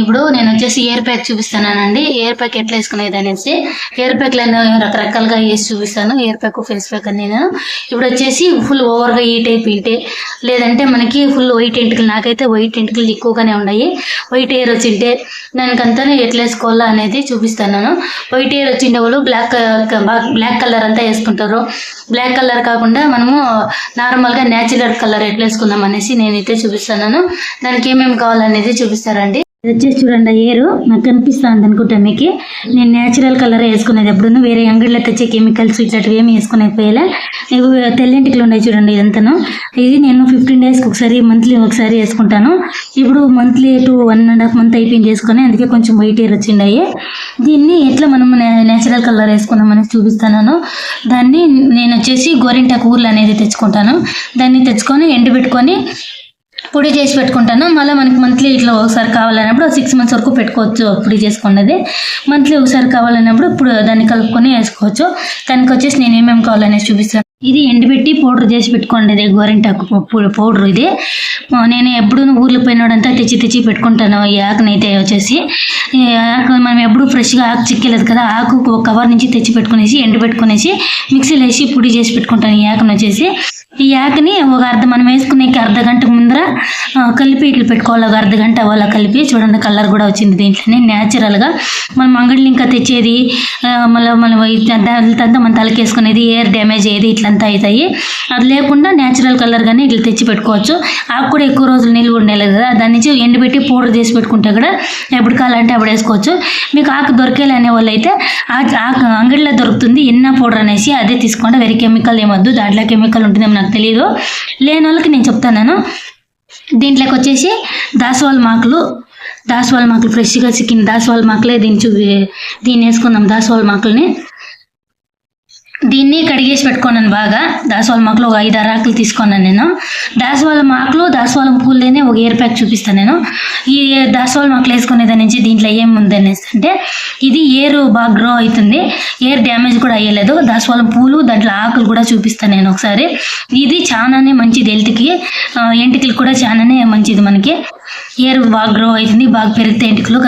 ఇప్పుడు నేను వచ్చేసి ఇయర్ ప్యాక్ చూపిస్తానండి ఇయర్ ప్యాక్ ఎట్లా వేసుకునేది అనేసి ఇయర్ ప్యాక్ నేను రకరకాలుగా వేసి చూపిస్తాను. ఇయర్ ప్యాక్ ఫేస్ ప్యాక్ అని నేను. ఇప్పుడు వచ్చేసి ఫుల్ ఓవర్గా ఈ టైప్ ఈటే లేదంటే మనకి ఫుల్ వైట్ ఎంటుకలు నాకైతే వైట్ ఎంటుకలు ఎక్కువగానే ఉన్నాయి. వైట్ హెయిర్ వచ్చింటే దానికంతా ఎట్లా వేసుకోవాలా అనేది చూపిస్తాను వైట్ హెయిర్ వచ్చిండే వాళ్ళు బ్లాక్ బ్లాక్ కలర్ అంతా వేసుకుంటారు. బ్లాక్ కలర్ కాకుండా మనము నార్మల్గా న్యాచురల్ కలర్ ఎట్లా వేసుకుందాం అనేసి నేనైతే చూపిస్తాను దానికి ఏమేమి కావాలనేది చూపిస్తారండి. ఇది వచ్చేసి చూడండి ఏరు నాకు కనిపిస్తుంది అనుకుంటా మీకు. నేను న్యాచురల్ కలర్ వేసుకునేది ఎప్పుడు వేరే అంగడిలో తెచ్చే కెమికల్స్ ఇట్లాంటివి ఏమి వేసుకునే పోయేలా నీకు తెల్లింటికి ఉన్నాయి చూడండి ఇదంతాను. ఇది నేను ఫిఫ్టీన్ డేస్కి ఒకసారి మంత్లీ ఒకసారి వేసుకుంటాను. ఇప్పుడు monthly two one and half month అయిపోయింది వేసుకొని అందుకే కొంచెం వైట్ హెయిర్ వచ్చిండాయి దీన్ని ఎట్లా మనం న్యాచురల్ కలర్ వేసుకుందాం అనేది చూపిస్తాను దాన్ని నేను వచ్చేసి గోరింటాకు ఊర్లు అనేది తెచ్చుకుంటాను. దాన్ని తెచ్చుకొని ఎండబెట్టుకొని పొడి చేసి పెట్టుకుంటాను. మళ్ళీ మనకి మంత్లీ ఇట్లా ఒకసారి కావాలన్నప్పుడు సిక్స్ మంత్స్ వరకు పెట్టుకోవచ్చు పొడి చేసుకున్నది. మంత్లీ ఒకసారి కావాలన్నప్పుడు ఇప్పుడు దాన్ని కలుపుకొని వేసుకోవచ్చు. దానికి వచ్చేసి నేను ఏమేమి కావాలనేసి చూపిస్తాను. ఇది ఎండబెట్టి పౌడర్ చేసి పెట్టుకోండి ఇది గోరింటాకు పౌడర్ ఇది. నేను ఎప్పుడు ఊర్లో పోయినోడంతా తెచ్చి తెచ్చి పెట్టుకుంటాను ఈ ఆకునైతే వచ్చేసి. ఈ ఆకు మనం ఎప్పుడు ఫ్రెష్గా ఆకు చిక్కలేదు కదా ఆకు ఒక కవర్ నుంచి తెచ్చి పెట్టుకునేసి ఎండబెట్టుకునేసి మిక్సీలో వేసి పొడి చేసి పెట్టుకుంటాను ఈ ఆకును వచ్చేసి. ఈ ఆకుని ఒక అర్ధ మనం వేసుకునేకి అర్ధ గంట ముందర కలిపి ఇట్లా పెట్టుకోవాలి. ఒక అర్ధ గంట అలా కలిపి. చూడండి కలర్ కూడా వచ్చింది దీంట్లోనే న్యాచురల్గా మనం అంగడిలో ఇంకా తెచ్చేది మళ్ళీ మనం అంతా మన తలకేసుకునేది ఎయిర్ డ్యామేజ్ అయ్యేది ఇట్లంతా అవుతాయి. అది లేకుండా న్యాచురల్ కలర్ కానీ ఇట్లా తెచ్చి పెట్టుకోవచ్చు. ఆకు కూడా ఎక్కువ రోజులు నిల్వ ఉండలేదు కదా. దాని నుంచి ఎండబెట్టి పౌడర్ చేసి పెట్టుకుంటే కూడా ఎప్పుడు కావాలంటే అప్పుడు వేసుకోవచ్చు. మీకు ఆకు దొరికేలా అనే వాళ్ళు అయితే ఆ- ఆకు అంగడిలో దొరుకుతుంది. ఎన్న పౌడర్ అనేసి అదే తీసుకోండి. వేరే కెమికల్ ఏమొద్దు దాంట్లో కెమికల్ ఉంటుందేమో నాకు తెలియదు లేని వాళ్ళకి నేను చెప్తాను దీంట్లోకి వచ్చేసి దాసవాళ మాకులు. దాసవాళ్ళ మాకులు ఫ్రెష్గా చిక్కిన దాసవాళ్ళ మాకులే దీని చూ దీన్ని వేసుకుందాం దాసవాళ్ళ మాకుల్ని. దీన్ని కడిగేసి పెట్టుకున్నాను బాగా. దాసవాళ మాకులు ఒక ఐదు ఆరు ఆకులు తీసుకున్నాను నేను. దాసవాళ మాకులు దాసవాళం పూలనే ఒక ఇయర్ ప్యాక్ చూపిస్తాను నేను. ఈ దాసవాళ మాకులు వేసుకునే దాని నుంచి దీంట్లో ఏముంది అనేసి అంటే ఇది ఏరు బాగా గ్రో అవుతుంది. ఎయిర్ డ్యామేజ్ కూడా అయ్యలేదు. దాసవాళం పూలు దాంట్లో ఆకులు కూడా చూపిస్తాను నేను ఒకసారి. ఇది చాలానే మంచిది హెల్త్కి ఎంటికలు కూడా చాలానే మంచిది మనకి. ఇయర్ బాగా గ్రో అవుతుంది బాగా పెరుగుతాయి ఎంటికలు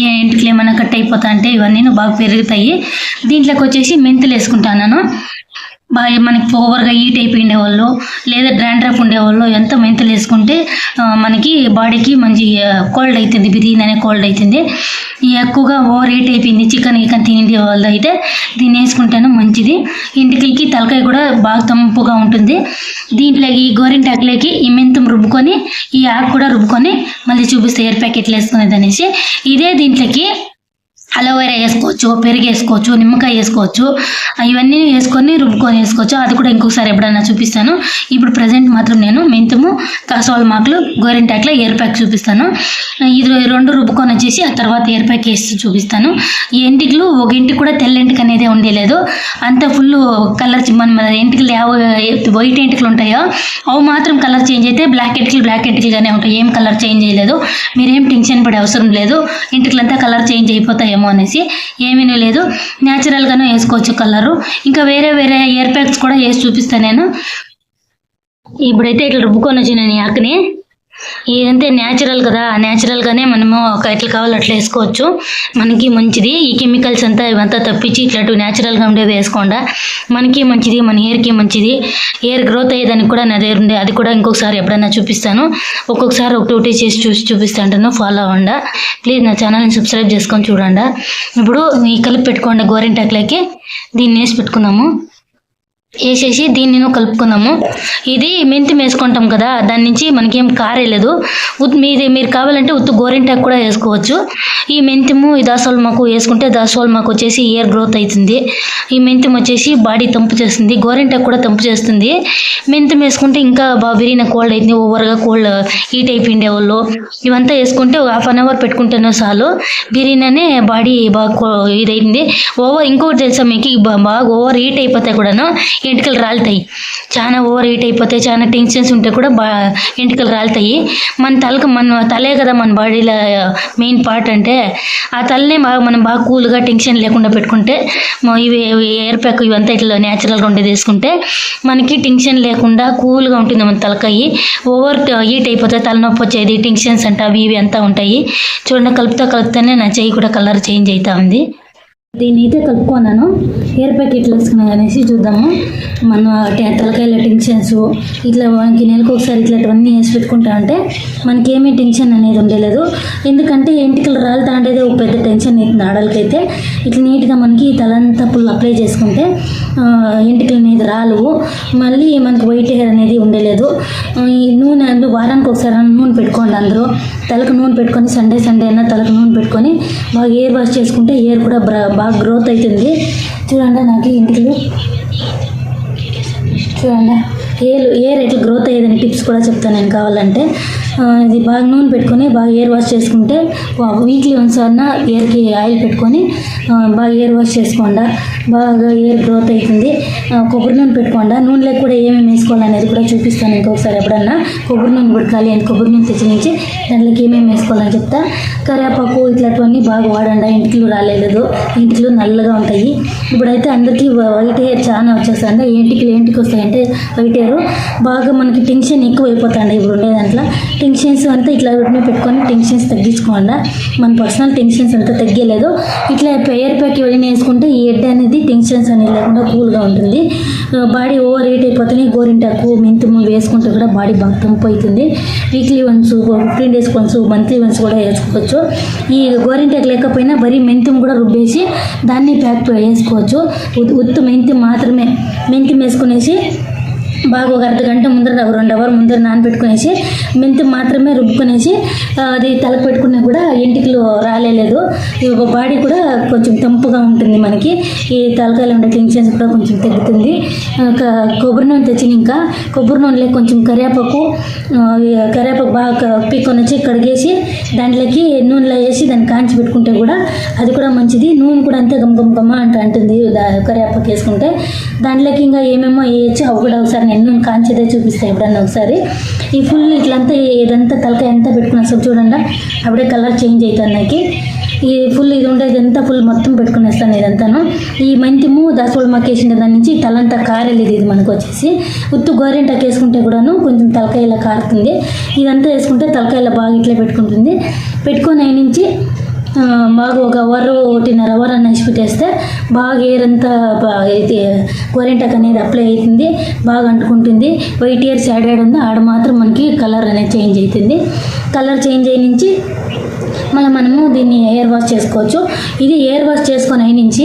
ఏ ఎంటికలు ఏమైనా కట్ అయిపోతా అంటే ఇవన్నీ బాగా పెరుగుతాయి. దీంట్లోకి వచ్చేసి మెంతులు వేసుకుంటాను బాగా మనకి ఓవర్గా హీట్ అయిపోయిండే వాళ్ళు లేదా డ్రాండ్రఫ్ ఉండేవాళ్ళు ఎంత మెంతులు వేసుకుంటే మనకి బాడీకి మంచి కోల్డ్ అవుతుంది బిర్యానీ అనే కోల్డ్ అవుతుంది ఈ ఎక్కువగా ఓవర్ హీట్ అయిపోయింది చికెన్ చికెన్ తినే వాళ్ళు అయితే దీన్ని వేసుకుంటేనే మంచిది. ఇంటికి తలకాయ కూడా బాగా తంపుగా ఉంటుంది. దీంట్లోకి ఈ గోరింటాకులకి ఈ మెంతం రుబ్బుకొని ఈ ఆకు కూడా రుబ్బుకొని మళ్ళీ చూపిస్తే ఎయిర్ ప్యాకెట్లు వేసుకునేది అనేసి ఇదే దీంట్లోకి అలోవెరా వేసుకోవచ్చు పెరుగు వేసుకోవచ్చు నిమ్మకాయ వేసుకోవచ్చు ఇవన్నీ వేసుకొని రుబ్బుకొని వేసుకోవచ్చు. అది కూడా ఇంకొకసారి ఎప్పుడైనా చూపిస్తాను. ఇప్పుడు ప్రజెంట్ మాత్రం నేను మెంతుము కాసవాళ్ళ మాకులు గోరింటాకులో ఎయిర్ ప్యాక్ చూపిస్తాను. ఇది రెండు రుబ్బుకొని వచ్చేసి ఆ తర్వాత ఎయిర్ ప్యాక్ వేసి చూపిస్తాను. ఈ ఎంటికలు ఒక ఇంటికి కూడా తెల్ల ఎంటిక అనేది ఉండేలేదు. అంత ఫుల్ కలర్ మన ఎంటికలు వైట్ ఎంటికలు ఉంటాయో అవి మాత్రం కలర్ చేంజ్ అయితే బ్లాక్ ఎంటికలు బ్లాక్ ఎంటికలుగానే ఉంటాయి. ఏం కలర్ చేంజ్ చేయలేదు. మీరేం టెన్షన్ పడే అవసరం లేదు. ఇంటికలంతా కలర్ చేంజ్ అయిపోతాయేమో అనేసి ఏమీ లేదు. న్యాచురల్గానే వేసుకోవచ్చు కలరు. ఇంకా వేరే వేరే ఇయర్ ప్యాక్స్ కూడా వేసి చూపిస్తాను నేను. ఇప్పుడైతే ఇట్లా రుబ్బుకొని వచ్చిన నేను ఈ ఇదంతే న్యాచురల్ కదా. న్యాచురల్గానే మనము ఒక ఎట్లా కావాలో అట్లా వేసుకోవచ్చు. మనకి మంచిది. ఈ కెమికల్స్ అంతా ఇవంతా తప్పించి ఇట్లాంటివి న్యాచురల్గా ఉండేవి వేసుకోండా. మనకి మంచిది మన హెయిర్కి మంచిది. హెయిర్ గ్రోత్ అయ్యేదానికి కూడా నా దగ్గర ఉండే అది కూడా ఇంకొకసారి ఎప్పుడైనా చూపిస్తాను. ఒక్కొక్కసారి ఒకటి చేసి చూసి చూపిస్తాను ఫాలో అవ్వండా. ప్లీజ్ నా ఛానల్ని సబ్స్క్రైబ్ చేసుకొని చూడండి. ఇప్పుడు ఈ కలిపి పెట్టుకోండి గోరింటాకులకి. దీన్ని వేసి పెట్టుకుందాము. వేసేసి దీన్ని కలుపుకుందాము ఇది మెంతి వేసుకుంటాం కదా దాని నుంచి మనకేం కారేలేదు ఉత్ మీది మీరు కావాలంటే ఉత్తు గోరింటాకు కూడా వేసుకోవచ్చు. ఈ మెంతిము ఈ దాసోల్ మాకు వేసుకుంటే దాసోల్ మాకు వచ్చేసి ఇయర్ గ్రోత్ అవుతుంది ఈ మెంతం వచ్చేసి బాడీ తంపు చేస్తుంది గోరింటాకు కూడా తంపు చేస్తుంది. మెంతి వేసుకుంటే ఇంకా బాగా విరిగిన కోల్డ్ అవుతుంది ఓవర్గా కోల్డ్ హీట్ అయిపోయిండే వాళ్ళు. ఇవంతా వేసుకుంటే హాఫ్ అన్ అవర్ పెట్టుకుంటేనే చాలు. బిర్యానీ బాడీ బాగా ఇదైంది ఓవర్ ఇంకొకటి తెలుసా మీకు? బాగా ఓవర్ హీట్ అయిపోతే కూడాను. ఎంటికలు రాలుతాయి. చాలా ఓవర్ హీట్ అయిపోతే చాలా టెన్షన్స్ ఉంటే కూడా బా ఎంటికలు రాలుతాయి. మన తలకు మన తలే కదా మన బాడీలో మెయిన్ పార్ట్ అంటే ఆ తలనే బాగా మనం బాగా కూల్గా టెన్షన్ లేకుండా పెట్టుకుంటే ఇవి ఎయిర్ ప్యాక్ ఇవంతా ఇట్లా న్యాచురల్గా ఉండేది వేసుకుంటే మనకి టెన్షన్ లేకుండా కూల్గా ఉంటుంది మన తలకాయి. ఓవర్ హీట్ అయిపోతే తలనొప్పి వచ్చేది టెన్షన్స్ అంట అవి ఇవి అంతా ఉంటాయి. చూడండి కలుపుతా కలుపుతానే నా చెయ్యి కూడా కలర్ చేంజ్ అవుతా ఉంది. దీన్ని అయితే కలుపుకున్నాను. ఎయిర్ ప్యాక్ ఇట్లా వేసుకున్నాను అనేసి చూద్దాము. మన టే- తలకాయల టెన్షన్స్ ఇట్లా మనకి నెలకు ఒకసారి ఇట్లాంటివన్నీ వేసి పెట్టుకుంటా అంటే మనకి ఏమీ టెన్షన్ అనేది ఉండలేదు. ఎందుకంటే ఎంటికలు రాలుతా ఉండేది ఒక పెద్ద టెన్షన్ అవుతుంది ఆడలకైతే. ఇట్లా నీట్గా మనకి తలంతా ఫుల్ అప్లై చేసుకుంటే ఎంటికలు అనేది రాలవు. మళ్ళీ మనకి వైట్ హెయిర్ అనేది ఉండలేదు. ఈ నూనె అంటే వారానికి ఒకసారి నూనె పెట్టుకోండి అందరూ. తలకు నూనె పెట్టుకొని సండే సండే అయినా తలకు నూనె పెట్టుకొని బాగా ఎయిర్ వాష్ చేసుకుంటే ఎయిర్ కూడా బ్ర- బాగా గ్రోత్ అవుతుంది చూడండి నాకు ఇంటికి చూడండి ఏర్ ఏర్ రేట్లు గ్రోత్ అయ్యేదని టిప్స్ కూడా చెప్తాను. నేను కావాలంటే ఇది బాగా నూనె పెట్టుకొని బాగా ఎయిర్ వాష్ చేసుకుంటే వీక్లీ వన్స్ అన్న ఎయిర్కి ఆయిల్ పెట్టుకొని బాగా ఎయిర్ వాష్ చేసుకోండా. బాగా ఎయిర్ గ్రోత్ అవుతుంది కొబ్బరి నూనె పెట్టుకోండా. నూనెలో కూడా ఏమేమి వేసుకోవాలనేది కూడా చూపిస్తాను ఇంకొకసారి ఎప్పుడన్నా. కొబ్బరి నూనె ఉడకాలి అని కొబ్బరి నూనె తెచ్చి దాంట్లోకి ఏమేమి వేసుకోవాలని చెప్తా. కరివేపాకు ఇట్లాంటివన్నీ బాగా వాడండి. ఇంట్లో రాలేదు. ఇంట్లో నల్లగా ఉంటాయి. ఇప్పుడైతే అందరికీ వైట్ హెయిర్ చాలా వచ్చేస్తుంది? ఏంటికి ఏంటికి వస్తాయంటే వైట్ హెయిర్. బాగా మనకి టెన్షన్ ఎక్కువ అయిపోతుంది ఇప్పుడు ఉండే దాంట్లో. టెన్షన్స్ అంతా ఇట్లా వీటిని పెట్టుకొని టెన్షన్స్ తగ్గించుకోండి మన పర్సనల్ టెన్షన్స్ అంతా తగ్గలేదు. ఇట్లా ఎయిర్ ప్యాక్ ఎవరైనా వేసుకుంటే ఈ హెడ్ అనేది టెన్షన్స్ అనేది లేకుండా కూల్గా ఉంటుంది. బాడీ ఓవర్ హీట్ అయిపోతేనే గోరింటాకు మెంతుము వేసుకుంటే కూడా బాడీ బాగా తంపు అవుతుంది weekly once fifteen days once monthly once కూడా వేసుకోవచ్చు. ఈ గోరింటాకు లేకపోయినా బరీ మెంతుము కూడా రుబ్బేసి దాన్ని ప్యాక్ వేసుకోవచ్చు. ఉత్- ఉత్తు మెంతి మాత్రమే. మెంతి వేసుకునేసి బాగా ఒక అర్ధ గంట ముందర ఒక రెండు అవర్ ముందర నానబెట్టుకునేసి మెంతి మాత్రమే రుబ్బుకునేసి అది తలకు పెట్టుకున్నా కూడా ఎంటికలు రాలేదు ఈ బాడీ కూడా కొంచెం తెంపుగా ఉంటుంది మనకి. ఈ తలకాయలు ఉండే టెన్షన్స్ కూడా కొంచెం తగ్గుతుంది. కొబ్బరి నూనె తెచ్చిన ఇంకా కొబ్బరి నూనెలో కొంచెం కరివేపాకు కరివేపాకు బాగా పీక్కొని వచ్చి కడిగేసి దాంట్లోకి నూనెలో వేసి దాన్ని కాంచి పెట్టుకుంటే కూడా అది కూడా మంచిది. నూనె కూడా అంతే గమ్ గమ్ గమ్మ అంట అంటుంది కరివేపాకు వేసుకుంటే. దాంట్లోకి ఇంకా ఏమేమో వేయచ్చు. అవి కూడా ఒకసారి నేను కాంచేదే చూపిస్తాను ఎప్పుడన్నా ఒకసారి. ఈ ఫుల్ ఇట్లంతా ఇదంతా తలకాయ ఎంత పెట్టుకున్నా అసలు చూడండి? అప్పుడే కలర్ చేంజ్ అవుతుంది నాకు. ఈ ఫుల్ ఇది ఉండేది అంతా ఫుల్ మొత్తం పెట్టుకునేస్తాను ఇదంతాను. ఈ మెంతిము దాసోళ్ళు మక్కేసిన దాని నుంచి తలంతా కారేలేదు ఇది మనకు వచ్చేసి. ఉత్తు గోరింటాకు వేసుకుంటే కూడాను కొంచెం తలకాయ ఇలా కారుతుంది. ఇదంతా వేసుకుంటే తలకాయలో బాగా ఇట్లా పెట్టుకుంటుంది. పెట్టుకొని అయి నుంచి బాగా ఒక అవర్ ఒకటిన్నర అవర్ అనేసి పెట్టేస్తే బాగా ఎయిర్ అంతా అయితే గోరింటాక్ అనేది అప్లై అవుతుంది బాగా అంటుకుంటుంది. వైట్ ఇయర్స్ యాడ్ ఉంది ఆడ మాత్రం మనకి కలర్ అనేది చేంజ్ అవుతుంది కలర్ చేంజ్ అయ్యి నుంచి మళ్ళీ మనము దీన్ని ఎయిర్ వాష్ చేసుకోవచ్చు. ఇది ఎయిర్ వాష్ చేసుకొని అయి నుంచి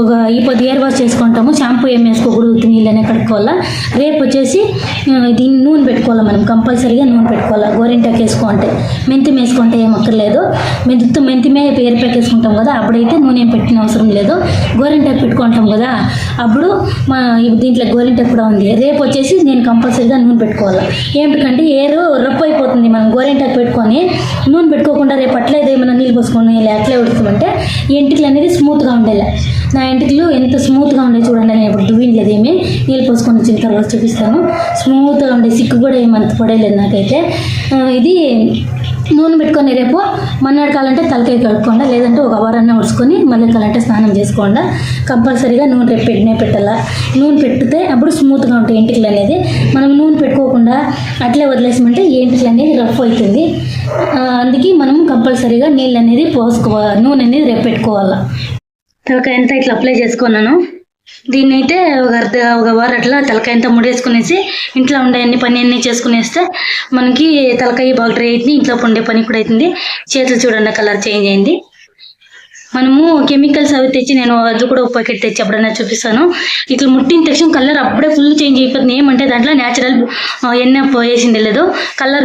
ఒక ఈ పొద్దు ఎయిర్ వాష్ చేసుకుంటాము. షాంపూ ఏం వేసుకోకూడదు ఉత్తి నీళ్ళనే కడుక్కోవాలా. రేపు వచ్చేసి దీన్ని నూనె పెట్టుకోవాలి మనం. కంపల్సరీగా నూనె పెట్టుకోవాలా. గోరింటాకు వేసుకుంటే మెంతి వేసుకుంటే ఏం అక్కర్లేదు. మెంతి మెంతిమే ఎయిర్ కదా అప్పుడైతే నూనె పెట్టిన అవసరం లేదు. గోరింటాకు పెట్టుకుంటాం కదా అప్పుడు మా దీంట్లో గోరింటాకు కూడా ఉంది. రేపు వచ్చేసి నేను కంపల్సరీగా నూనె పెట్టుకోవాలి. ఏమిటంటే ఎయిర్ రప్పు అయిపోతుంది మనం గోరింటాకు పెట్టుకొని. నూనె పెట్టుకోకుండా రేపు అట్లే ఏమైనా నీళ్ళు పోసుకొని అట్లే ఉడుకుమంటే ఎంటికలు అనేది స్మూత్గా ఉండేలా. నా ఎంటికలు ఎంత స్మూత్గా ఉండే చూడండి నేను ఇప్పుడు దువ్వించలేదు ఏమి. నీళ్ళు పోసుకొని వచ్చిన తర్వాత చూపిస్తాను. స్మూత్గా ఉండే సిక్కు కూడా ఏమంత పడేయలేదు నాకైతే. ఇది నూనె పెట్టుకొని రేపు మన్నాడు కాలంటే తలకాయ కడుక్కోండి లేదంటే ఒక అవర్ అన్న ఉడుచుకొని మళ్ళీ కాలంటే స్నానం చేసుకోండి. కంపల్సరీగా నూనె రేపు పెట్టినే పెట్టాలా? నూనె పెడితే అప్పుడు స్మూత్గా ఉంటాయి ఎంటికలు అనేది మనం నూనె పెట్టుకోకుండా అట్లే వదిలేసామంటే ఈ ఎంటికలు అనేది రఫ్ అవుతుంది అందుకే మనం కంపల్సరీగా నీళ్ళు అనేది పోసుకోవాలి నూనె అనేది రేపు పెట్టుకోవాలా. తలకాయ అంతా ఇట్లా అప్లై చేసుకున్నాను. దీన్ని అయితే ఒక అర్ధ ఒక వారం అట్లా తలకాయ అంతా ముడేసుకునేసి ఇంట్లో ఉండే అన్ని పని అన్ని చేసుకునేస్తే మనకి తలకాయ బాగా డ్రై అవుతుంది ఇంట్లో ఉండే పని కూడా అవుతుంది చేతులు చూడండి కలర్ చేంజ్ అయింది. మనము కెమికల్స్ అవి తెచ్చి నేను అది కూడా ఒక ప్యాకెట్ తెచ్చి ఎప్పుడైనా చూపిస్తాను. ఇట్లా ముట్టిన తక్షణం కలర్ అప్పుడే ఫుల్ చేంజ్ అయిపోతుంది. ఏమంటే దాంట్లో న్యాచురల్ ఎన్నె వేసింది లేదు కలర్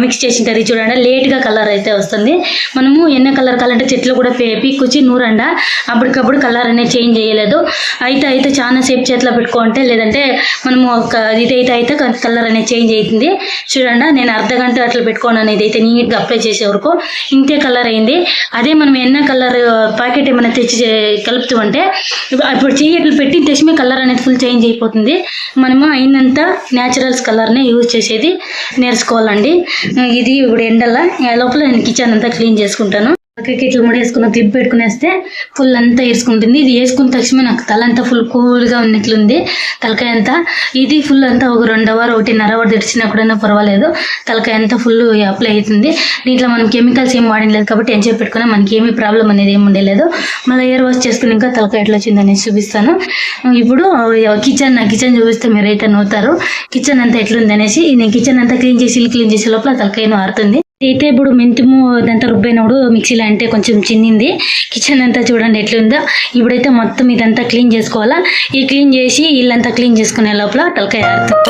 మిక్స్ చేసింది చూడండి. లేట్గా కలర్ అయితే వస్తుంది. మనము ఎన్న కలర్ కలంటే చెట్లు కూడా పే- పీక్కొచ్చి నూరండ అప్పటికప్పుడు కలర్ అనేది చేంజ్ చేయలేదు. అయితే అయితే చాలా సేపు చేతిలో పెట్టుకుంటే లేదంటే మనము ఒక ఇది అయితే అయితే కలర్ అనేది చేంజ్ అవుతుంది. చూడండి నేను అర్ధ గంట అట్లా పెట్టుకోను అనేది అయితే నీట్గా అప్లై చేసే వరకు ఇంతే కలర్ అయింది. అదే మనం ఎన్న కలర్ ప్యాకెట్ ఏమైనా తెచ్చి చే- కలుపుతామంటే ఇప్పుడు చెయ్యి ఇట్లా పెట్టి తెచ్చిమే కలర్ అనేది ఫుల్ చేంజ్ అయిపోతుంది. మనము అయినంత న్యాచురల్స్ కలర్నే యూజ్ చేసేది నేర్చుకోవాలండి. ఇది ఇప్పుడు ఎండల లోపల నేను కిచెన్ అంతా క్లీన్ చేసుకుంటాను. పక్కకి ఇట్లా ముడేసుకున్న క్లిప్ పెట్టుకునేస్తే ఫుల్ అంతా వేసుకుంటుంది ఇది వేసుకున్న తక్షణమే నాకు తల అంతా ఫుల్ కూల్గా ఉన్నట్లుంది. తలకాయ అంతా ఇది ఫుల్ అంతా ఒక రెండు అవర్ ఒకటిన్నర అవర్ తెరిచినా కూడా పర్వాలేదు. తలకాయ అంతా ఫుల్ అప్లై అవుతుంది. దీంట్లో మనం కెమికల్స్ ఏం వాడలేదు కాబట్టి ఎంజాయ్ పెట్టుకున్నా మనకి ఏమీ ప్రాబ్లం అనేది ఏమి ఉండలేదు. మళ్ళీ ఎయిర్ వాష్ చేసుకుని ఇంకా తలకాయ ఎట్లా వచ్చిందనేసి చూపిస్తాను. ఇప్పుడు కిచెన్ నా కిచెన్ చూపిస్తే మీరైతే నవ్వుతారు. కిచెన్ అంతా ఎట్లుంది అనేసి నేను కిచెన్ అంతా క్లీన్ చేసి క్లీన్ చేసే లోపల తలకాయను ఆరుతుంది. అయితే ఇప్పుడు మెంతుము ఇదంతా రుబ్బైనప్పుడు మిక్సీలో అంటే కొంచెం చిన్నింది. కిచెన్ అంతా చూడండి ఎట్లుందో. ఇప్పుడైతే మొత్తం ఇదంతా క్లీన్ చేసుకోవాలా? ఈ క్లీన్ చేసి ఇల్లంతా క్లీన్ చేసుకునే లోపల తలకాయ ఆరుతుంది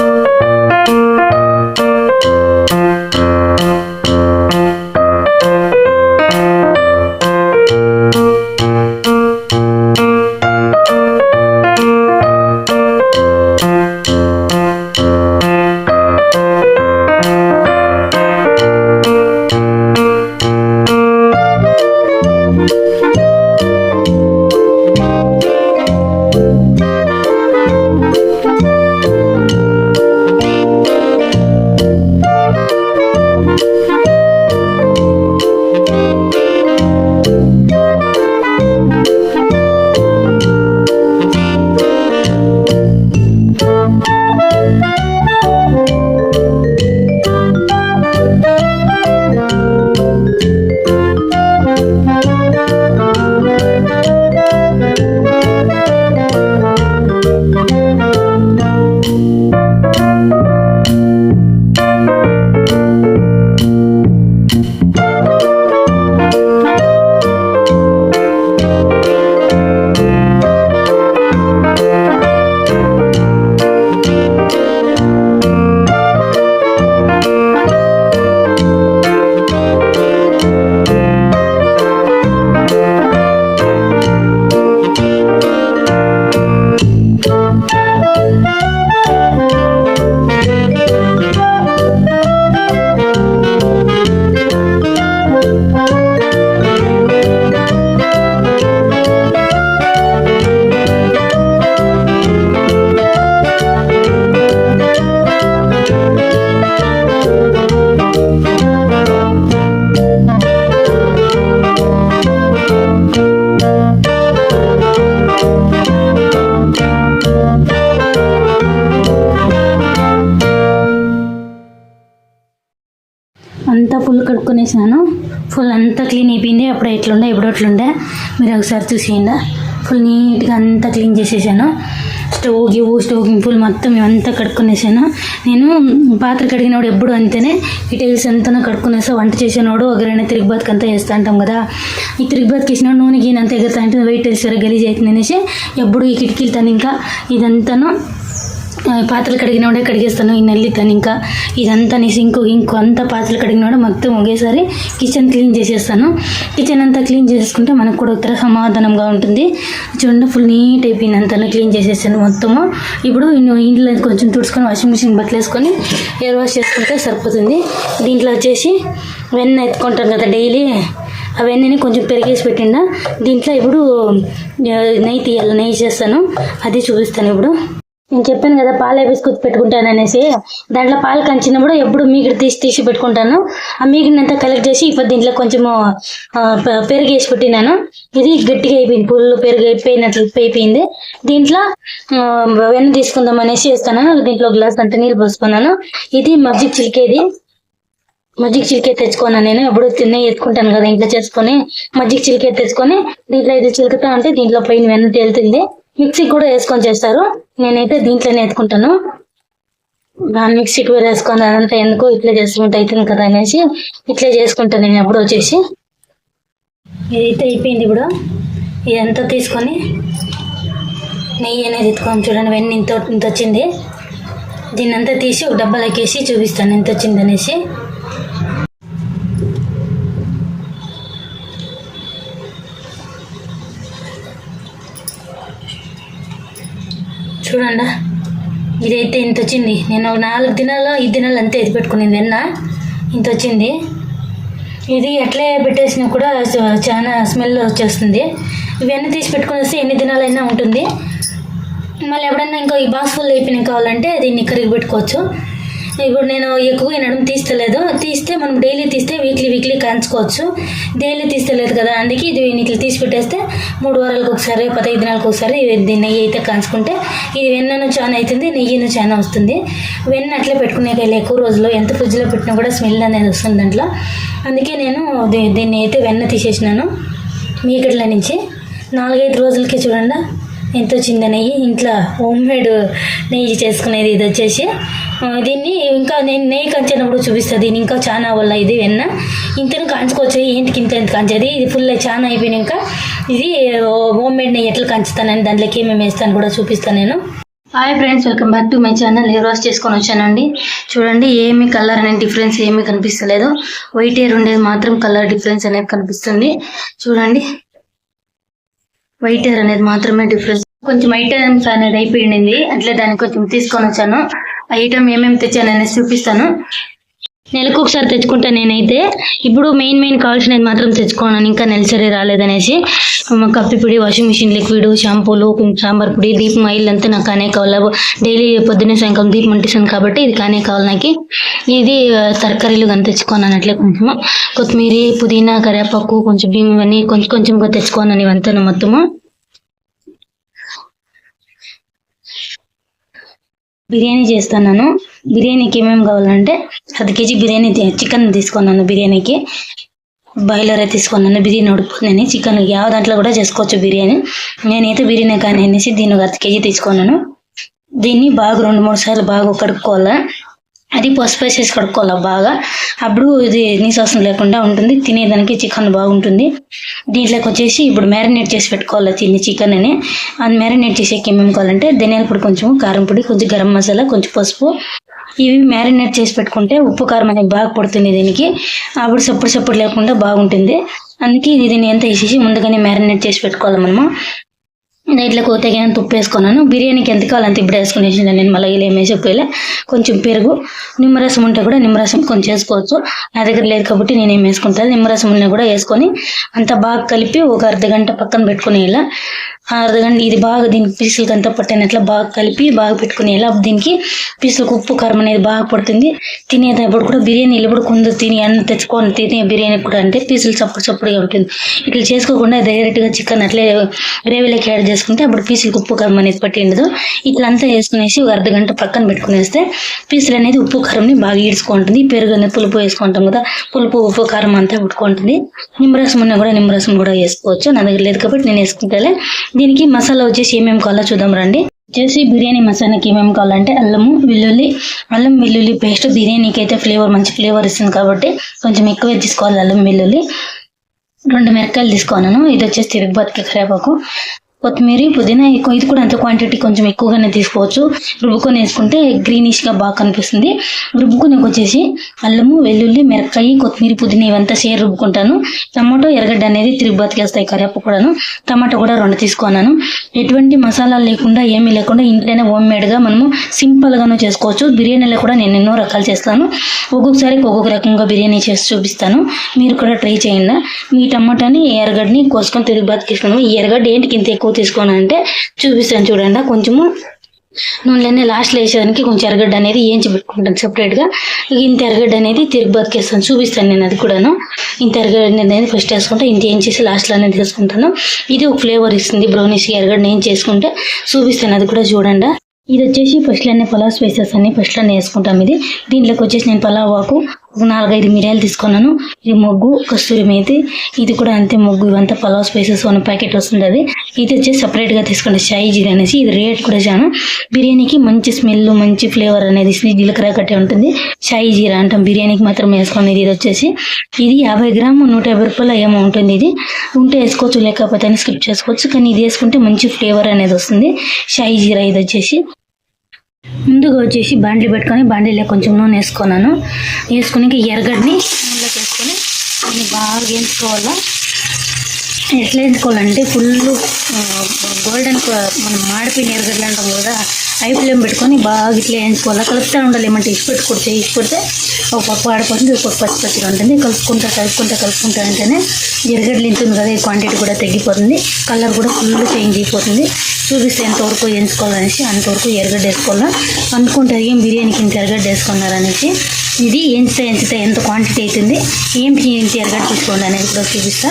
క్లీన్ అయిపోయింది. అప్పుడు ఎట్లుండే ఇప్పుడు ఎట్లుండే మీరు ఒకసారి చూసేయండి. ఫుల్ నీట్గా అంతా క్లీన్ చేసేసాను. స్టవ్ గివ్ స్టవ్ ఫుల్ మొత్తం ఇవంతా కడుక్కునేసాను. నేను పాత్ర కడిగినప్పుడు ఎప్పుడు అంతేనే ఈ టైల్స్ అంతా కడుక్కునేసా. వంట చేసినోడు ఒకరైనా తిరిగి బతుకు అంతా వేస్తూ ఉంటాం కదా. ఈ తిరిగి బతుకు వేసిన నూనె గీనంతా ఎగురుతా ఉంటుంది వెయిట్ వేసారు గలీజ్ అవుతుంది అనేసి ఎప్పుడు ఈ కిటికీలు తను ఇంకా ఇదంతాను పాత్రలు కడిగినోడే కడిగేస్తాను ఈ నల్లితాను ఇంకా ఇదంతా నీ సింకు ఇంకో అంతా పాత్రలు కడిగినోడే మొత్తం ఒకేసారి కిచెన్ క్లీన్ చేసేస్తాను. కిచెన్ అంతా క్లీన్ చేసుకుంటే మనకు కూడా ఉత్తర సమాధానంగా ఉంటుంది. చూడండి ఫుల్ నీట్ అయిపోయింది అంతా క్లీన్ చేసేసాను మొత్తము. ఇప్పుడు ఇంట్లో కొంచెం తుడుచుకొని వాషింగ్ మిషన్ బట్టలు వేసుకొని ఎయిర్ వాష్ చేసుకుంటే సరిపోతుంది. దీంట్లో వచ్చేసి వెన్న ఎత్తుకుంటాను కదా డైలీ అవన్నీ కొంచెం పెరిగేసి పెట్టిండా. దీంట్లో ఇప్పుడు నెయ్యి తీయాలి నెయ్యి చేస్తాను. అది చూపిస్తాను ఇప్పుడు. నేను చెప్పాను కదా పాల బిస్కుట్ పెట్టుకుంటాను అనేసి. దాంట్లో పాలు కంచినప్పుడు ఎప్పుడు మీగడ తీసి తీసి పెట్టుకుంటాను. ఆ మీగడినంతా కలెక్ట్ చేసి ఇప్పుడు దీంట్లో కొంచెము పె- పెరుగు వేసి పెట్టినాను ఇది గట్టిగా అయిపోయింది పుల్లు పెరుగు అయిపోయినట్లు అయిపోయింది. దీంట్లో వెన్న తీసుకుందాం అనేసి వేస్తాను. దీంట్లో గ్లాస్ అంత నీళ్ళు పోసుకున్నాను. ఇది మజ్జిగ చిలికేది. మజ్జిగ చిలికే తెచ్చుకున్నాను నేను. ఎప్పుడు తిన్న ఎత్తుకుంటాను కదా ఇంట్లో చేసుకొని. మజ్జిగ చిలికే తెచ్చుకొని దీంట్లో ఇది చిలుకుతా ఉంటే దీంట్లో పైన వెన్న తేలుతుంది. మిక్సీ కూడా వేసుకొని చేస్తారు. నేనైతే దీంట్లోనే ఎత్తుకుంటాను. దాని మిక్సీకి వేరే వేసుకొని అదంతా ఎందుకు ఇట్లా చేసుకుంటే అవుతుంది కదా అనేసి ఇట్లా చేసుకుంటాను నేను ఎప్పుడు వచ్చేసి. ఇదైతే అయిపోయింది ఇప్పుడు. ఇదంతా తీసుకొని నెయ్యి అనేది ఎత్తుకొని చూడండి వెన్న ఇంత ఇంత వచ్చింది. దీన్ని అంతా తీసి ఒక డబ్బాలోకి వేసి చూపిస్తాను ఎంత వచ్చింది అనేసి. చూడండి. ఇదైతే ఇంత వచ్చింది. నేను నాలుగు దినాలు ఐదు దినాలు అంతే ఇది పెట్టుకునింది వెన్న ఇంత వచ్చింది. ఇది ఎట్లే పెట్టేసినా కూడా చాలా స్మెల్ వచ్చేస్తుంది. ఇవన్నీ తీసి పెట్టుకుని వస్తే ఎన్ని దినాలైనా ఉంటుంది. మళ్ళీ ఎప్పుడైనా ఇంకా ఈ బాక్స్ ఫుల్ అయిపోయినాయి కావాలంటే దీన్ని కరిగి పెట్టుకోవచ్చు. ఇప్పుడు నేను ఎక్కువ ఈ నడుము తీస్తలేదు. తీస్తే మనం డైలీ తీస్తే వీక్లీ వీక్లీ కాంచుకోవచ్చు. డైలీ తీస్తలేదు కదా అందుకే ఇది ఇట్లా తీసి పెట్టేస్తే మూడు వారాలకు ఒకసారి పదహైదు దినాలకు ఒకసారి దీన్ని నెయ్యి అయితే కాంచుకుంటే ఇది వెన్నను చాలా అవుతుంది నెయ్యిను చాలా వస్తుంది. వెన్న అట్లే పెట్టుకునే ఎక్కువ రోజులు ఎంత ఫ్రిడ్జ్లో పెట్టినా కూడా స్మెల్ అనేది వస్తుంది దాంట్లో. అందుకే నేను దీన్ని అయితే వెన్న తీసేసినాను. మీకట్ల నుంచి నాలుగైదు రోజులకి చూడండి. ఎంత చిన్న నెయ్యి ఇంట్లో హోమ్ మేడ్ నెయ్యి చేసుకునేది ఇది వచ్చేసి. దీన్ని ఇంకా నేను నెయ్యి కంచినప్పుడు చూపిస్తా. దీన్ని ఇంకా చాలా వల్ల ఇది వెన్న. ఇంతను కాంచుకోవచ్చు. ఏంటికి ఇంత ఎంత కంచేది? ఇది ఫుల్ చాలా అయిపోయినాక ఇది హోమ్ మేడ్ నెయ్యి ఎట్లా కంచుతానని దాంట్లోకి ఏమేమి వేస్తాను కూడా చూపిస్తాను నేను. Hi friends welcome back to my channel. Hair wash చేసుకొని వచ్చానండి. చూడండి ఏమి కలర్ అనేది డిఫరెన్స్ ఏమీ కనిపిస్తలేదు. వైట్ హెయిర్ ఉండేది మాత్రం కలర్ డిఫరెన్స్ అనేది కనిపిస్తుంది. చూడండి వైట్ హెయిర్ అనేది మాత్రమే డిఫరెన్స్ కొంచెం ఐటమ్స్ అనేది అయిపోయింది. అట్లే దాన్ని కొంచెం తీసుకొని వచ్చాను. ఆ ఐటమ్ ఏమేమి తెచ్చాను అనేసి చూపిస్తాను. నెలకు ఒకసారి తెచ్చుకుంటా నేనైతే. ఇప్పుడు మెయిన్ మెయిన్ కావాల్సినది మాత్రం తెచ్చుకోను ఇంకా నెలసరి రాలేదనేసి కప్పి పొడి వాషింగ్ మిషన్ లిక్విడ్ షాంపూలు కొంచెం సాంబార్ పొడి దీపం ఆయిల్ అంతా నాకు కానే కావాలి. డైలీ పొద్దున్నే సాయంకాలం దీపం అంటిస్తాను కాబట్టి ఇది కానే కావాలి నాకు. ఇది తరకారీలు కానీ తెచ్చుకోను అట్లే కొంచెం కొత్తిమీర పుదీనా కరివేపాకు కొంచెం బియ్యం ఇవన్నీ కొంచెం కొంచెంగా తెచ్చుకోను ఇవంతా మొత్తము. బిర్యానీ చేస్తున్నాను బిర్యానీకి ఏమేమి కావాలంటే పది కేజీ బిర్యానీ చికెన్ తీసుకున్నాను బిర్యానీకి. బాయిలరే తీసుకున్నాను బిర్యానీ ఉడుకుతుందని చికెన్ యావ దాంట్లో కూడా చేసుకోవచ్చు బిర్యానీ. నేనైతే బిర్యానీ కానీ అనేసి దీన్ని ఒక అర్ధ కేజీ తీసుకున్నాను. దీన్ని బాగా రెండు మూడు సార్లు బాగా కడుక్కోవాలా. అది పసుపు వేసేసి కడుక్కోవాలి బాగా. అప్పుడు ఇది నీసాసం లేకుండా ఉంటుంది. తినేదానికి చికెన్ బాగుంటుంది. దీంట్లోకి వచ్చేసి ఇప్పుడు మ్యారినేట్ చేసి పెట్టుకోవాలి తిని చికెన్ అని. అది మ్యారినేట్ చేసేకి ఏమేమి కావాలంటే ధనియాల పొడి కొంచెం కారం పొడి కొంచెం గరం మసాలా కొంచెం పసుపు ఇవి మ్యారినేట్ చేసి పెట్టుకుంటే ఉప్పు కారం అనేది బాగా పడుతుంది దీనికి. అప్పుడు సప్పుడు సప్పుడు లేకుండా బాగుంటుంది. అందుకే ఇది దీన్ని ఎంత వేసేసి ముందుగానే మ్యారినేట్ చేసి పెట్టుకోవాలి మనము. దీంట్లోకి తగినంత ఉప్పు వేసుకున్నాను. బిర్యానీకి ఎంత కావాలి అంత ఇప్పుడు వేసుకునేసి నేను మళ్ళీ ఇలా ఏం కొంచెం పెరుగు నిమ్మరసం ఉంటే కూడా నిమ్మరసం కొంచెం వేసుకోవచ్చు. నా దగ్గర లేదు కాబట్టి నేను ఏం వేసుకుంటాను. నిమ్మరసం ఉన్నా కూడా వేసుకొని అంతా బాగా కలిపి ఒక అర్ధ గంట పక్కన పెట్టుకుని ఇలా అర్ధగంట ఇది బాగా దీనికి పీసులకు అంతా పట్టినట్లు బాగా కలిపి బాగా పెట్టుకుని ఎలా దీనికి పీసులకు ఉప్పు కారం అనేది బాగా పడుతుంది. తినేటప్పుడు కూడా బిర్యానీలు కూడా కొందరు తిని అన్న తెచ్చుకొని తినే బిర్యానీ కూడా అంటే పీసులు చప్పుడు చప్పుడుగా ఉంటుంది. ఇట్లా చేసుకోకుండా డైరెక్ట్గా చికెన్ అట్లే గ్రేవీలోకి యాడ్ చేసుకుంటే అప్పుడు పీసులకు ఉప్పు కారం అనేది పట్టిండదు ఇట్లా అంతా వేసుకునేసి ఒక అర్ధ గంట పక్కన పెట్టుకునేస్తే పీసులు అనేది ఉప్పు కారంని బాగా ఈడ్చుకుంటుంది పెరుగు అనేది పులుపు వేసుకుంటాం కదా పులుపు ఉప్పు కారం అంతా ఉట్టుకుంటుంది నిమ్మరసం ఉన్నా కూడా నిమ్మరసం కూడా వేసుకోవచ్చు. నా దగ్గర లేదు కాబట్టి నేను వేసుకుంటే దీనికి మసాలా వచ్చేసి ఏమేమి కావాలో చూద్దాం రండి. వచ్చేసి బిర్యానీ మసాలాకి ఏమేమి కావాలంటే అల్లము వెల్లుల్లి అల్లం వెల్లుల్లి పేస్ట్. బిర్యానీకి అయితే ఫ్లేవర్ మంచి ఫ్లేవర్ ఇస్తుంది కాబట్టి కొంచెం ఎక్కువ తీసుకోవాలి అల్లం వెల్లుల్లి. రెండు మిరకాయలు తీసుకున్నాను ఇది వచ్చేసి తిరుగుబాతికి కరేపాకు. కొత్తిమీర పుదీనా ఎక్కువ. ఇది కూడా అంత క్వాంటిటీ కొంచెం ఎక్కువగానే తీసుకోవచ్చు. రుబ్బుకొని వేసుకుంటే గ్రీనిష్గా బాగా కనిపిస్తుంది. రుబ్బుకొని వచ్చేసి అల్లము వెల్లుల్లి మిరపకాయ కొత్తిమీర పుదీనా ఇవంతా షేర్ రుబ్బుకుంటాను. టమాటో ఎర్రగడ్డ అనేది తిరిగి వేస్తాయి కరేపు కూడాను. టమాటో కూడా రెండు తీసుకున్నాను. ఎటువంటి మసాలాలు లేకుండా ఏమీ లేకుండా ఇంట్లోనే హోమ్ మేడ్గా మనము సింపుల్గాను చేసుకోవచ్చు. బిర్యానీలో కూడా నేను ఎన్నో రకాలు చేస్తాను. ఒక్కొక్కసారి ఒక్కొక్క రకంగా బిర్యానీ చేసి చూపిస్తాను. మీరు కూడా ట్రై చేయండి. మీ టమాటాని ఎర్రగడ్డని కోసుకొని తిరిగి ఇస్తాను ఈ ఎర్రగడ్డ ఏంటి ఇంత ఎక్కువ తీసుకోను అంటే చూపిస్తాను చూడండి. కొంచెము నూనెలన్నీ లాస్ట్లో వేసేదానికి కొంచెం ఎరగడ్డ అనేది ఏంచి పెట్టుకుంటాను సపరేట్గా ఇంత ఎరగడ్డ అనేది తిరిగి బతికేస్తాను. చూపిస్తాను నేను అది కూడాను. ఇంత ఎరగడ్డ అనేది ఫస్ట్ వేసుకుంటే ఇంత ఏం చేసి లాస్ట్లో అనేది తీసుకుంటాను ఇది ఒక ఫ్లేవర్ ఇస్తుంది. బ్రౌనిష్ ఎరగడ్డ ఏం చేసుకుంటే చూపిస్తాను అది కూడా చూడండి. ఇది వచ్చేసి ఫస్ట్లోనే పలావ్ స్పైసెస్ అన్ని ఫస్ట్లోనే వేసుకుంటాం ఇది. దీంట్లోకి వచ్చేసి నేను పలావ్ ఆకు నాలుగైదు మిరియాలు తీసుకున్నాను. ఇది మొగ్గు కస్తూరి మేతి. ఇది కూడా అంతే మొగ్గు ఇవంతా పలావ్ స్పైసెస్ వన్ ప్యాకెట్ వస్తుంటుంది ఇది వచ్చేసి సపరేట్గా తీసుకోండి షాయి జీరా అనేసి. ఇది రేట్ కూడా చాలా బిర్యానీకి మంచి స్మెల్ మంచి ఫ్లేవర్ అనేది జీలకర్ర కట్టే ఉంటుంది. షాయి జీరా అంటాం. బిర్యానీకి మాత్రం వేసుకునేది ఇది వచ్చేసి. ఇది యాభై గ్రాము నూట యాభై రూపాయలు ఏమో ఉంటుంది ఇది. ఉంటే వేసుకోవచ్చు లేకపోతే స్కిప్ చేసుకోవచ్చు. కానీ ఇది వేసుకుంటే మంచి ఫ్లేవర్ అనేది వస్తుంది. షాయిజీరా ఇది వచ్చేసి. ముందుగా వచ్చేసి బాండ్లీ పెట్టుకొని బాండ్లీలో కొంచెం నూనె వేసుకున్నాను. వేసుకుని ఎరగడ్ని నూనెలోకి వేసుకొని దీన్ని బాగా వేయించుకోవాలా? ఎట్లా వేయించుకోవాలంటే ఫుల్ గోల్డెన్ మనం మాడిపోయిన ఎరగడ్లు అంటాం కదా హై ఫ్లేమ్ పెట్టుకొని బాగా ఇట్లా వేయించుకోవాలి? కలుపుతూ ఉండాలి ఏమంటే ఇసుపెట్టుకుంటే పెట్టుకుంటే ఒక పప్పు ఆడిపోతుంది ఒక పచ్చి పచ్చిగా ఉంటుంది. కలుపుకుంటా కలుపుకుంటా కలుపుకుంటా అంటేనే ఎరగడ్డలు ఇంతుంది కదా ఈ క్వాంటిటీ కూడా తగ్గిపోతుంది కలర్ కూడా ఫుల్ చేంజ్ అయిపోతుంది. చూపిస్తే ఎంతవరకు ఎంచుకోవాలనేసి అంతవరకు ఎరగడ్డ వేసుకోవాలా? అనుకుంటారు ఏం బిర్యానీకి ఇంత ఎరగడ్డ వేసుకున్నారు అనేసి ఇది ఎంచితే ఎంచితే ఎంత క్వాంటిటీ అవుతుంది? ఏం ఏంటి ఎరగడ్డ తీసుకోండి అనేది కూడా చూపిస్తా.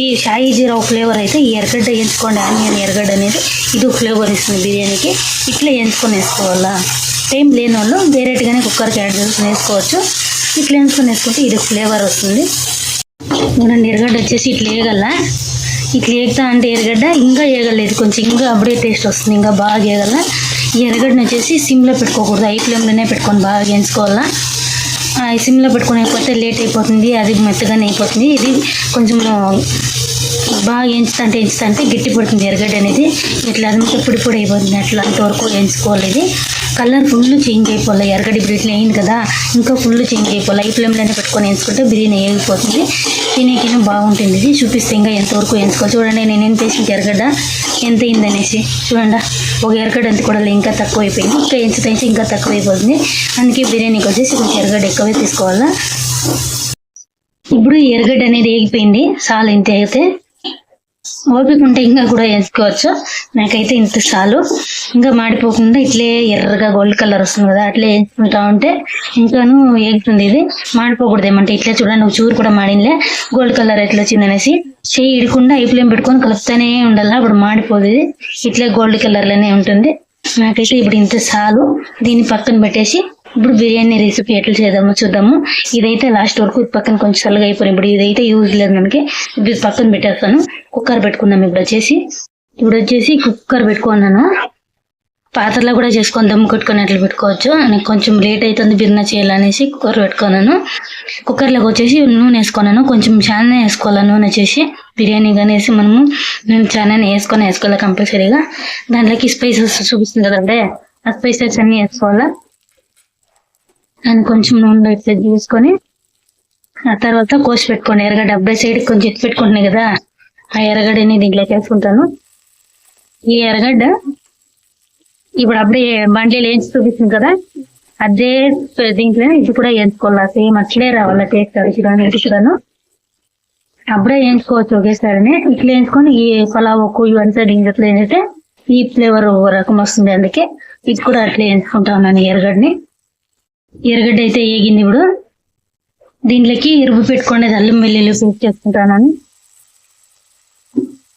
ఈ షాయి జీరా ఫ్లేవర్ అయితే ఈ ఎరగడ్డ ఎంచుకోండి ఆనియన్ ఎరగడ్డ అనేది ఇది ఫ్లేవర్ ఇస్తుంది బిర్యానీకి. ఇట్లా ఎంచుకొని వేసుకోవాలా? టైం లేని వాళ్ళు వేరేట్గానే కుక్కర్కి యాడ్ చేసుకుని వేసుకోవచ్చు. ఇట్లా ఎంచుకొని వేసుకుంటే ఇది ఫ్లేవర్ వస్తుంది. చూడండి ఎరగడ్డ వచ్చేసి ఇట్లా వేయగల ఇట్లా వేగుతా అంటే ఎరగడ్డ ఇంకా వేయగలేదు కొంచెం ఇంకా అప్పుడే టేస్ట్ వస్తుంది ఇంకా బాగా వేయగల ఈ ఎరగడ్డను వచ్చేసి సిమ్లో పెట్టుకోకూడదు ఐ ఫ్లేమ్లోనే పెట్టుకొని బాగా వేయించుకోవాలా. ఆ, ఈ సిమ్లో పెట్టుకునేకపోతే అయిపోతే లేట్ అయిపోతుంది అది మెత్తగానే అయిపోతుంది. ఇది కొంచెం బాగా ఎంచుతంటే అంటే ఎంచుతా అంటే గట్టి పడుతుంది ఎరగడ్డ అనేది. ఇట్లా అది పొడి పొడి అయిపోతుంది అట్లా అంతవరకు ఎంచుకోవాలి ఇది. కలర్ ఫుల్ చేంజ్ అయిపోలే. ఎరగడ్డ బిర్యానీ అయింది కదా ఇంకా ఫుల్ చేంజ్ అయిపోలే. ఈ ఫ్లేమ్లోనే పెట్టుకొని వేసుకుంటే బిర్యానీ వేగిపోతుంది తినేకిన బాగుంటుంది. ఇది చూపిస్తే ఇంకా ఎంతవరకు ఎంచుకోవాలి చూడండి నేను ఎంత వేసింది ఎరగడ్డ ఎంత అయిందనేసి. చూడండి ఒక ఎరగడ్డ అంత కూడా ఇంకా తక్కువ అయిపోయింది. ఇంకా ఎంచుతా ఇంకా తక్కువ అయిపోతుంది. అందుకే బిర్యానీకి వచ్చేసి కొంచెం ఎరగడ్డ ఎక్కువే తీసుకోవాలా. ఇప్పుడు ఎరగడ్డ అనేది వేగిపోయింది. సాలు ఇంత అయితే. ఓపిక ఉంటే ఇంకా కూడా వేసుకోవచ్చు. నాకైతే ఇంత చాలు. ఇంకా మాడిపోకుండా ఇట్లే ఎర్రగా గోల్డ్ కలర్ వస్తుంది కదా అట్లే వేసుకుంటా ఉంటే ఇంకాను ఏగుతుంది ఇది. మాడిపోకూడదు ఏమంటే ఇట్లా చూడండి నువ్వు చూరు కూడా మాడిలే గోల్డ్ కలర్ ఎట్లా వచ్చింది అనేసి చేయి ఇడకుండా ఈ ఫ్లేమ్ పెట్టుకొని కలుపుతానే ఉండాలి. అప్పుడు మాడిపోదు ఇట్లే గోల్డ్ కలర్లోనే ఉంటుంది. నాకైతే ఇప్పుడు ఇంత చాలు. దీన్ని పక్కన పెట్టేసి ఇప్పుడు బిర్యానీ రెసిపీ ఎట్లా చేద్దామో చూద్దాము. ఇదైతే లాస్ట్ వరకు ఇది పక్కన కొంచెం చల్లగా అయిపోయింది ఇప్పుడు ఇదైతే యూజ్ లేదు మనకి. ఇప్పుడు ఇది పక్కన పెట్టేస్తాను. కుక్కర్ పెట్టుకుందాం ఇప్పుడు వచ్చేసి. ఇప్పుడు వచ్చేసి కుక్కర్ పెట్టుకున్నాను. పాత్రలో కూడా చేసుకొని దమ్ము కొట్టుకొని అట్లా పెట్టుకోవచ్చు. నాకు కొంచెం లేట్ అవుతుంది బిర్యానీ చేయాలనేసి కుక్కర్ పెట్టుకున్నాను. కుక్కర్లోకి వచ్చేసి నూనె వేసుకున్నాను. కొంచెం చాలా వేసుకోవాలి నూనె వచ్చేసి. బిర్యానీ కానీ వేసి మనము నేను చాలా వేసుకొని వేసుకోవాలి కంపల్సరీగా. దాంట్లోకి స్పైసెస్ చూపిస్తుంది కదండీ. ఆ స్పైసెస్ అన్నీ వేసుకోవాలా? దాన్ని కొంచెం నూనెలో ఇట్లా తీసుకొని ఆ తర్వాత కోసి పెట్టుకోండి. ఎర్రగడ్డ అబ్బాయి సైడ్ కొంచెం ఎత్తి పెట్టుకుంటున్నాయి కదా ఆ ఎర్రగడ్డని దీంట్లోకి వేసుకుంటాను. ఈ ఎర్రగడ్డ ఇప్పుడు అప్పుడే బండ్లీలు వేయించి చూపిస్తుంది కదా అదే దీంట్లో ఇది కూడా వేయించుకోవాలి సేమ్ అట్లే రావాలి టేస్ట్ రుచిగాను రుచిగాను అప్పుడే వేయించుకోవచ్చు ఒకేసారినే. ఇట్లా వేయించుకొని ఈ పలావ్ ఒక్క ఇవంతా దీంట్లో ఏంటంటే ఈ ఫ్లేవర్ రకం వస్తుంది అందుకే. ఇది కూడా అట్లా వేయించుకుంటా ఉన్నాను ఎర్రగడ్డని. ఎరగడ్డ అయితే ఏగింది ఇప్పుడు. దీంట్లోకి ఎరుపు పెట్టుకునేది అల్లం వెల్లుల్లి పేస్ట్ చేసుకుంటానని.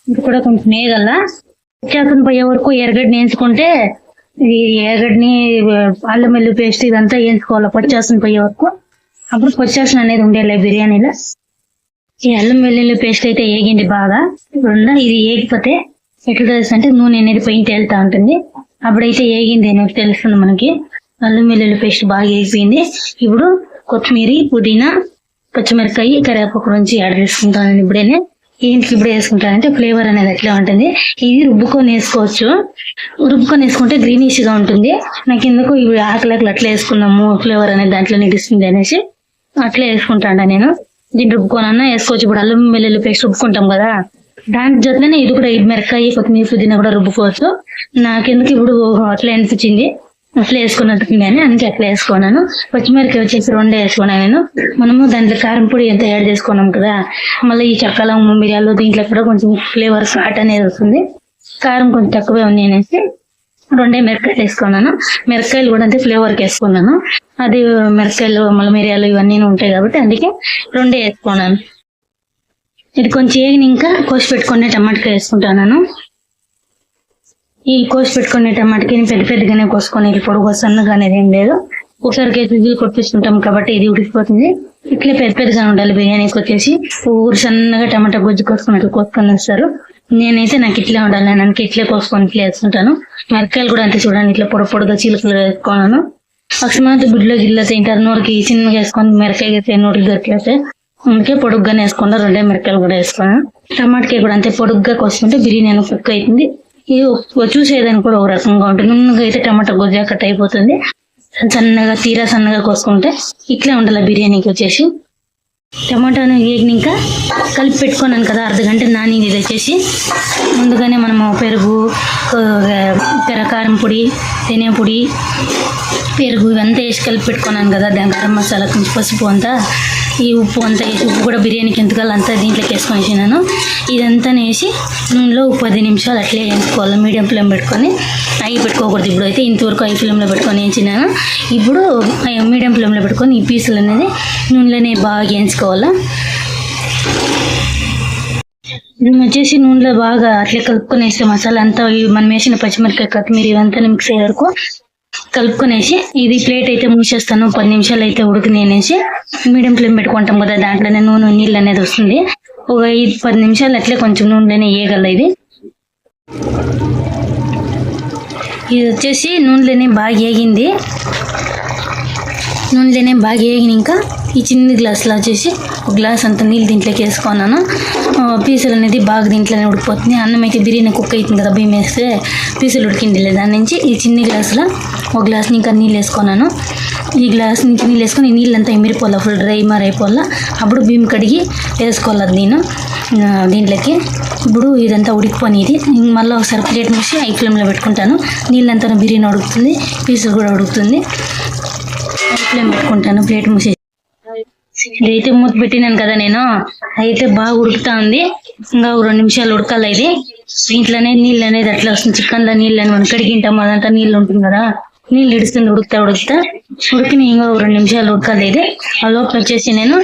ఇది కూడా కొంచెం వేయగల చేతన పోయే వరకు ఎరగడ్డని వేయించుకుంటే ఈ ఎర్రగడ్డని అల్లం వెల్లుల్లి పేస్ట్ ఇదంతా వేయించుకోవాలి పచ్చాసన పోయే వరకు. అప్పుడు పచ్చాసన అనేది ఉండేలే బిర్యానీలో. ఈ అల్లం వెల్లుల్లి పేస్ట్ అయితే ఏగింది బాగా. ఇప్పుడున్న ఇది ఏగిపోతే ఎట్లా తెలుసు అంటే నూనె అనేది పైన తేలుతా ఉంటుంది. అప్పుడైతే ఏగింది అనేది తెలుస్తుంది మనకి. అల్లం వెల్లుల్లి పేస్ట్ బాగా ఏగిపోయింది ఇప్పుడు కొత్తిమీర పుదీనా పచ్చిమిరకాయ కరివేపాకు నుంచి యాడ్ చేసుకుంటాను ఇప్పుడేనే. ఏంటికి ఇప్పుడు వేసుకుంటానంటే ఫ్లేవర్ అనేది అట్లా ఉంటుంది. ఇది రుబ్బుకొని వేసుకోవచ్చు. రుబ్బుకొని వేసుకుంటే గ్రీనిష్గా ఉంటుంది. నాకు ఎందుకు ఇవి ఆకలికలు అట్లా వేసుకున్నాము ఫ్లేవర్ అనేది దాంట్లో నిలుస్తుంది అనేసి అట్లా వేసుకుంటాను నేను. దీన్ని రుబ్బుకోనన్నా వేసుకోవచ్చు. ఇప్పుడు అల్లం వెల్లుల్లి పేస్ట్ రుబ్బుకుంటాం కదా. దాని జతనే ఇది కూడా ఈ మిరకాయ కొత్తిమీర పుదీనా కూడా రుబ్బుకోవచ్చు. నాకెందుకు ఇప్పుడు అట్లా అనిపించింది. అట్లా వేసుకున్నట్టు అని అందుకే అట్లా వేసుకున్నాను పచ్చిమిరకాయ వచ్చేసి రెండే వేసుకున్నాను నేను. మనము దాంట్లో కారం పొడి ఎంత యాడ్ చేసుకున్నాం కదా మళ్ళీ ఈ చక్కల మిరియాలు దీంట్లో కూడా కొంచెం ఫ్లేవర్ స్వాట్ అనేది వస్తుంది. కారం కొంచెం తక్కువే ఉంది అనేసి రెండే మిరకాయలు వేసుకున్నాను. మిరకాయలు కూడా అంటే ఫ్లేవర్కి వేసుకున్నాను. అది మిరకాయలు మళ్ళీ మిరియాలు ఇవన్నీ ఉంటాయి కాబట్టి అందుకే రెండే వేసుకున్నాను. ఇది కొంచెం ఏగిన ఇంకా కోసి పెట్టుకునే టమాటకాయ వేసుకుంటాను ఈ కోసి పెట్టుకునే టమాటకాయని పెద్ద పెద్దగానే కోసుకొని ఇది పొడుగు సన్నగా అనేది ఏం లేదు. ఒకసారికి అయితే ఇది కొట్టిస్తుంటాం కాబట్టి ఇది ఉడికిపోతుంది. ఇట్లే పెద్ద పెద్దగా ఉండాలి బిర్యానీకి వచ్చేసి. ఊరు సన్నగా టమాటా గుజ్జు ఇట్లా కోసుకొని వస్తారు. నేనైతే నాకు ఇట్లే ఉండాలి నాకు ఇట్లే కోసుకొని ఇట్లా వేస్తుంటాను. మిరకాయలు కూడా అంతే చూడండి ఇట్లా పొడ పొడగా చిలుకలు వేసుకున్నాను అకస్మాత్ గుడ్లో గిల్ల తింటారు. నోటికి చిన్నగా వేసుకొని మిరకాయ వేస్తే నోటికి దొరికేస్తే అందుకే పొడుగ్గానే వేసుకున్నా రెండే మిరకాయలు కూడా వేసుకున్నాను టమాటకాయ కూడా అంతే పొడుగ్గా కోసుకుంటే బిర్యానీ కుక్ అవుతుంది. ఇది ఒక- చూసేదానికి కూడా ఒక రకంగా ఉంటుంది. నున్నగైతే టమాటా గొజ్జా కట్ అయిపోతుంది. సన్నగా తీరా సన్నగా కోసుకుంటే ఇట్లా ఉండాలి బిర్యానీకి వచ్చేసి. టమాటాను వేగినాక కలిపి పెట్టుకున్నాను కదా అర్ధ గంట నాని ఇది వచ్చేసి. ముందుగానే మనము పెరుగు పెర కారం పొడి ధనియా పొడి పెరుగు ఇవంతా వేసి కలిపి పెట్టుకున్నాను కదా దాని గరం మసాలా కొంచెం పసుపు అంతా. ఈ ఉప్పు అంతా వేసి ఉప్పు కూడా బిర్యానీకి ఎంతకాలం అంతా దీంట్లోకి వేసుకొని వేసినాను. ఇదంతా వేసి నూనెలో పది నిమిషాలు అట్లే వేయించుకోవాలి. మీడియం ఫ్లేమ్ పెట్టుకొని. అవి పెట్టుకోకూడదు ఇప్పుడు అయితే. ఇంతవరకు ఐ ఫ్లేమ్లో పెట్టుకొని వేయించినాను. ఇప్పుడు మీడియం ఫ్లేమ్లో పెట్టుకొని ఈ పీసులు అనేది నూనెలోనే బాగా వేయించుకోవాలి. నేను వచ్చేసి నూనెలో బాగా అట్లే కలుపుకొని వేస్తే మసాలా అంతా మనం వేసిన పచ్చిమిరపకాయ కొత్తిమీర ఇవంతా మిక్స్ అయ్యే వరకు కలుపుకొనేసి ఇది ప్లేట్ అయితే మూసేస్తాను. పది నిమిషాలు అయితే ఉడికినేసి అనేసి మీడియం ఫ్లేమ్ పెట్టుకుంటాం కదా దాంట్లోనే నూనె నీళ్ళు అనేది వస్తుంది. ఒక ఐదు పది నిమిషాలు అట్లే కొంచెం నూనెలోనే వేయగల ఇది. ఇది వచ్చేసి నూనెలోనే బాగా వేగింది. నూనెలోనే బాగా వేగిన ఇంకా ఈ చిన్న గ్లాసులో వచ్చేసి ఒక గ్లాస్ అంత నీళ్ళు దీంట్లోకి వేసుకున్నాను. పీసులు అనేది బాగా దీంట్లోనే ఉడికిపోతుంది. అన్నం అయితే బిర్యానీ కుక్ అవుతుంది కదా బియ్యం వేస్తే పీసులు ఉడికింది లేదు దాని నుంచి ఈ చిన్న గ్లాసులో ఒక గ్లాస్ ఇంకా నీళ్ళు వేసుకున్నాను. ఈ గ్లాస్ నుంచి నీళ్ళు వేసుకొని నీళ్ళంతా ఎమిరిపోవాలా ఫుల్ డ్రై మారైపోవాలా అప్పుడు బియ్యం కడిగి వేసుకోవాలి నేను దీంట్లోకి. ఇప్పుడు ఇదంతా ఉడికిపోయినది మళ్ళీ ఒకసారి ప్లేట్ మూసి ఐ ఫ్లేమ్లో పెట్టుకుంటాను. నీళ్ళంతా బిర్యానీ ఉడుకుతుంది పీసులు కూడా ఉడుకుతుంది. ఫ్లేమ్ పెట్టుకుంటాను ప్లేట్ మూసేసి. ఇదైతే మూత పెట్టినాను కదా నేను. అయితే బాగా ఉడుకుతా ఉంది ఇంకా రెండు నిమిషాలు ఉడకాలి ఇది. ఇంట్లోనే నీళ్ళు అనేది అట్లా వస్తుంది. చికెన్లో నీళ్ళు అని మనం కడిగింటాం అదంతా నీళ్ళు ఉంటుంది కదా. నీళ్ళు ఇడుస్తుంది ఉడుకుతా ఉడుకుతా. ఉడికిన ఇంకా రెండు నిమిషాలు ఉడకాలి ఇది. ఆ లోపల వచ్చేసి నేను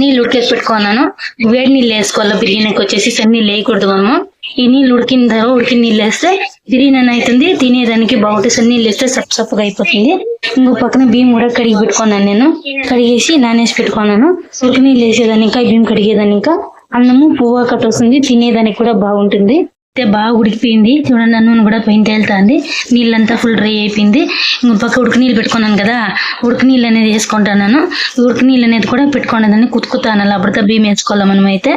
నీళ్ళు ఉడికేసి పెట్టుకున్నాను. వేడి నీళ్ళు వేసుకోవాలి బిర్యానీకి వచ్చేసి సన్ని నీళ్ళు వేయకూడదు మనము. ఈ నీళ్ళు ఉడికిన తర్వాత ఉడికిన నీళ్ళు వేస్తే బిర్యానీ అవుతుంది తినేదానికి బాగుంటుంది సన్ని నీళ్ళు వేస్తే సప్ సప్పగా అయిపోతుంది. ఇంకో పక్కన బియ్యం కూడా కడిగి పెట్టుకున్నాను నేను. కడిగేసి నానేసి పెట్టుకున్నాను. ఉడికి నీళ్ళు వేసేదానిక బియ్యం కడిగేదానిక అన్నము పువ్వు కట్టొస్తుంది తినేదానికి కూడా బాగుంటుంది అయితే బాగా ఉడికిపోయింది. చూడండి నూనె కూడా పెయింట్ తేలుతుంది. నీళ్ళంతా ఫుల్ డ్రై అయిపోయింది. ఇంకో పక్క ఉడికి నీళ్ళు పెట్టుకున్నాను కదా ఉడికి నీళ్ళు అనేది వేసుకుంటాను ఉడికి నీళ్ళు అనేది కూడా పెట్టుకునేదాన్ని కుతుకుతాను. అప్పుడుతో బియ్యం వేసుకోవాలి మనం అయితే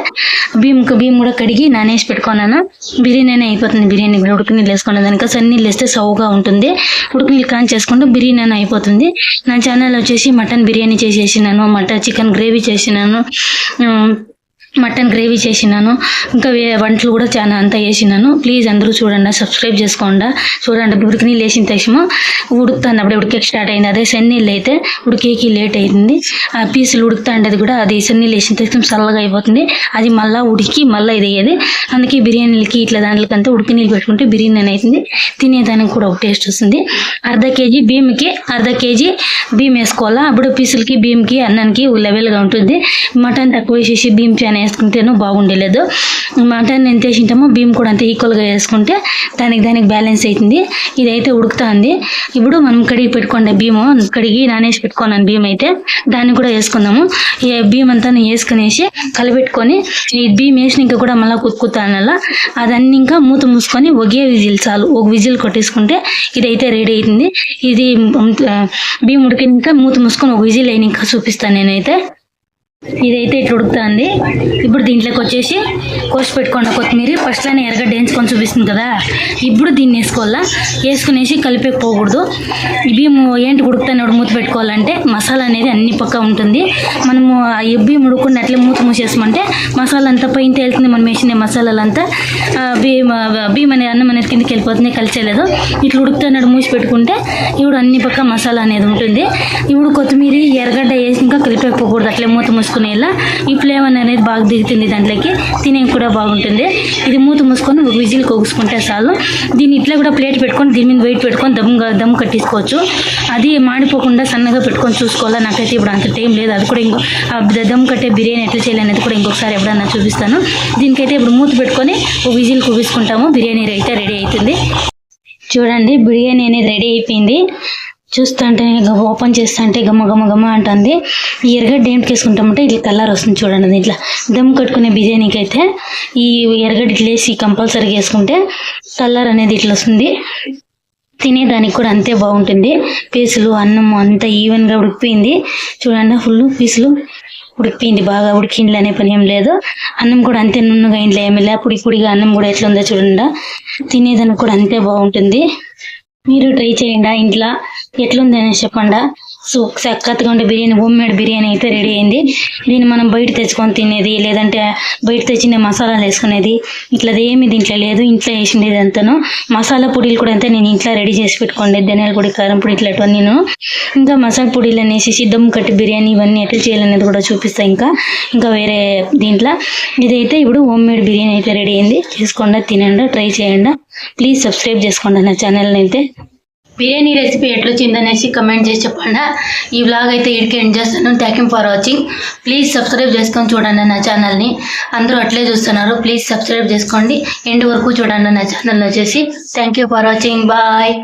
బియ్యం బియ్యం కూడా కడిగి నానేసి పెట్టుకున్నాను. బిర్యానీ అయిపోతుంది. బిర్యానీ కూడా ఉడికి నీళ్ళు వేసుకున్న దానికి సన్ని నీళ్ళు వేస్తే సౌగా ఉంటుంది. ఉడికి నీళ్ళు కాన్ చేసుకుంటే బిర్యానీ అయిపోతుంది. నా ఛానల్ వచ్చేసి మటన్ బిర్యానీ చేసేసినాను మటన్ చికెన్ గ్రేవీ చేసినాను. మటన్ గ్రేవీ చేసినాను. ఇంకా వే వంటలు కూడా చాలా అంతా వేసినాను ప్లీజ్ అందరూ చూడండి సబ్స్క్రైబ్ చేసుకోండి. చూడండి ఉడికి నీళ్ళు వేసిన తక్షణం ఉడుకుతాను అప్పుడే ఉడికే స్టార్ట్ అయింది. అదే సన్నీళ్ళు అయితే ఉడికేకి లేట్ అవుతుంది ఆ పీసులు ఉడుకుతా ఉండేది కూడా అది సన్నీళ్ళు వేసిన తక్షణం చల్లగా అయిపోతుంది. అది మళ్ళీ ఉడికి మళ్ళీ ఇది అయ్యేది. అందుకే బిర్యానీలకి ఇట్లా దాంట్లకంతా ఉడికి నీళ్ళు పెట్టుకుంటే బిర్యానీ అని అవుతుంది తినేదానికి కూడా ఒక టేస్ట్ వస్తుంది. అర్ధ కేజీ బియ్యంకి అర్ధ కేజీ బియ్యం వేసుకోవాలా? అప్పుడు పీసులకి బియ్యంకి అన్నానికి లెవెల్గా ఉంటుంది. మటన్ తక్కువ వేసేసి బియ్యం చాలా వేసుకుంటేను బాగుండలేదు. మటన్ ఎంత వేసింటామో బియ్యం కూడా అంత ఈక్వల్గా వేసుకుంటే దానికి దానికి బ్యాలెన్స్ అవుతుంది ఇదైతే ఉడుకుతుంది. ఇప్పుడు మనం కడిగి పెట్టుకోండి బియ్యం కడిగి నానేసి పెట్టుకున్నాను బియ్యం అయితే దాన్ని కూడా వేసుకుందాము. ఈ బియ్యం అంతా వేసుకునేసి కలిపెట్టుకొని ఈ బియ్యం ఇంకా కూడా మళ్ళీ కుతుకుతాను అలా. అదన్నీ ఇంకా మూత మూసుకొని ఒకే విజిల్ చాలు. ఒక విజిల్ కొట్టేసుకుంటే ఇదైతే రెడీ అవుతుంది. ఇది ఉమ్, బియ్యం ఉడికినాక మూత మూసుకొని ఒక విజిల్ అయినాక చూపిస్తాను నేనైతే. ఇదైతే ఇట్లా ఉడుకుతుంది. ఇప్పుడు దీంట్లోకి వచ్చేసి కోసి పెట్టుకోండి కొత్తిమీర. ఫస్ట్లోనే ఎరగడ్డ వేయించుకొని చూపిస్తుంది కదా. ఇప్పుడు దీన్ని వేసుకోవాలా? వేసుకునేసి కలిపేకపోకూడదు పోకూడదు. బియ్యం ఏంటి ఉడుకుతాను మూత పెట్టుకోవాలంటే మసాలా అనేది అన్ని పక్క ఉంటుంది. మనము ఆ ఈ బియ్యం అట్లే మూత మూసేసామంటే మసాలా అంతా పైన తేలుతుంది. మనం వేసిన మసాలాలంతా. బియ్యం బియ్యం అనేది అన్నం అనేది కిందకి వెళ్ళిపోతుంది. కలిసేలేదు ఇట్లా ఉడుకుతాడు మూసి పెట్టుకుంటే ఇప్పుడు అన్ని పక్క మసాలా అనేది ఉంటుంది. ఇప్పుడు కొత్తిమీర ఎర్రగడ్డ వేసి ఇంకా కలిపేకపోకూడదు అట్లే మూత మూసుకునేలా ఈ ఫ్లేవర్ అనేది బాగా దిగుతుంది దాంట్లోకి. తినే కూడా బాగుంటుంది. ఇది మూత మూసుకొని ఒక విజిల్ కొగుసుకుంటే చాలు. దీన్ని ఇట్లా కూడా ప్లేట్ పెట్టుకొని దీని మీద వెయిట్ పెట్టుకొని దమ్ దమ్ కట్టించుకోవచ్చు అది మాడిపోకుండా సన్నగా పెట్టుకొని చూసుకోవాలా? నాకైతే ఇప్పుడు అంత టైం లేదు. అది కూడా ఇంకో దమ్ కట్టే బిర్యానీ ఎట్లా చేయాలనేది కూడా ఇంకొకసారి ఎప్పుడన్నా చూపిస్తాను. దీనికైతే ఇప్పుడు మూత పెట్టుకొని ఒక విజిల్ కుబిసుకుంటాము బిర్యానీ అయితే రెడీ అవుతుంది చూడండి బిర్యానీ అనేది రెడీ అయిపోయింది. చూస్తుంటే ఓపెన్ చేస్తుంటే గమ్మ గమ్మ గమ్మ అంటుంది. ఈ ఎర్రగడ్డ ఏంటికి వేసుకుంటామంటే ఇట్లా కలర్ వస్తుంది చూడండి ఇట్లా. దమ్ కట్టుకునే బిర్యానీకి అయితే ఈ ఎరగడ్డ ఇట్లా వేసి కంపల్సరీగా వేసుకుంటే కలర్ అనేది ఇట్లా వస్తుంది. తినేదానికి కూడా అంతే బాగుంటుంది. పీసులు అన్నం అంతా ఈవెన్గా ఉడికిపోయింది. చూడండి ఫుల్ పీసులు ఉడికిపోయింది. బాగా ఉడికిండ్లు అనే పని ఏం లేదు. అన్నం కూడా అంతే నున్నుగా ఇంట్లో ఏమి లే పొడి పొడిగా అన్నం కూడా ఎట్లా ఉందో చూడండి. తినేదానికి కూడా అంతే బాగుంటుంది. మీరు ట్రై చేయండి ఇంట్లో ఎట్లుంది అనేసి చెప్పండి. సో సక్కత్గా ఉండే బిర్యానీ హోమ్ మేడ్ బిర్యానీ అయితే రెడీ అయింది. దీన్ని మనం బయట తెచ్చుకొని తినేది లేదంటే బయట తెచ్చిన మసాలాలు వేసుకునేది ఇట్లా ఏమి దీంట్లో లేదు ఇంట్లో వేసిండేది అంతాను. మసాలా పొడిలు కూడా అంతే నేను ఇంట్లో రెడీ చేసి పెట్టుకోండి. ధనియాల పొడి కారం పొడి ఇట్లాంటివన్నీ నేను. ఇంకా మసాలా పొడిలు అనేసి దమ్ కట్టి బిర్యానీ ఇవన్నీ ఎట్లా చేయాలనేది కూడా చూపిస్తాను ఇంకా. ఇంకా వేరే దీంట్లో. ఇదైతే ఇప్పుడు హోమ్ మేడ్ బిర్యానీ అయితే రెడీ అయింది. చేసుకోండి తినండి ట్రై చేయండి. ప్లీజ్ సబ్స్క్రైబ్ చేసుకోండి నా ఛానల్ని అయితే. బిర్యానీ రెసిపీ ఎట్లా అనేసి కమెంట్ చేసి చెప్పండి. ఈ వ్లాగ్ అయితే ఇడికి ఎండ్ చేస్తాను thank you for watching please subscribe చేసుకొని చూడండి నా ఛానల్ని అందరూ అట్లే చూస్తున్నారు. ప్లీజ్ సబ్స్క్రైబ్ చేసుకోండి. ఎండ్ వరకు చూడండి నా ఛానల్ వచ్చేసి. Thank you for watching bye